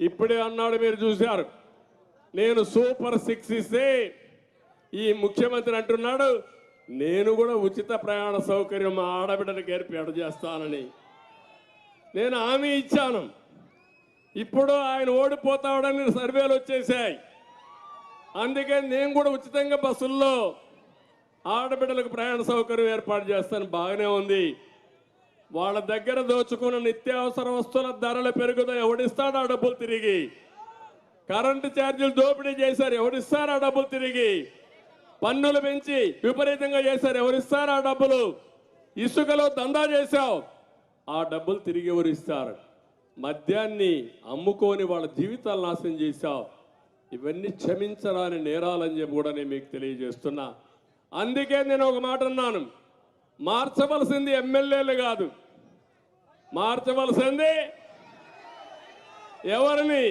ఇప్పుడే అన్నాడు మీరు చూశారు. నేను సూపర్ సిక్స్ ఇస్తే ఈ ముఖ్యమంత్రి అంటున్నాడు నేను కూడా ఉచిత ప్రయాణ సౌకర్యం మా ఆడబిడ్డలకు ఏర్పాటు చేస్తానని. నేను హామీ ఇచ్చాను. ఇప్పుడు ఆయన ఓడిపోతాడని సర్వేలు వచ్చేసాయి అందుకే నేను కూడా ఉచితంగా బస్సుల్లో ఆడబిడ్డలకు ప్రయాణ సౌకర్యం ఏర్పాటు చేస్తాను. బాగానే ఉంది. వాళ్ళ దగ్గర దోచుకున్న నిత్యావసర వస్తువుల ధరలు పెరుగుతాయి ఎవడిస్తాడు ఆ డబ్బులు తిరిగి. కరెంటు ఛార్జీలు దోపిడీ చేశారు ఎవరిస్తారు ఆ డబ్బులు తిరిగి. పన్నులు పెంచి విపరీతంగా చేశారు ఎవరిస్తారు ఆ డబ్బులు. ఇసుకలో దందా చేశావు ఆ డబ్బులు తిరిగి ఎవరిస్తారు? మద్యాన్ని అమ్ముకొని వాళ్ళ జీవితాలు నాశనం చేశావు. ఇవన్నీ క్షమించరాని నేరాలని చెప్పి కూడా నేను మీకు తెలియజేస్తున్నా. అందుకే నేను ఒక మాట అన్నాను. మార్చవలసింది ఎమ్మెల్యేలు కాదు. మార్చవలసింది ఎవరిని?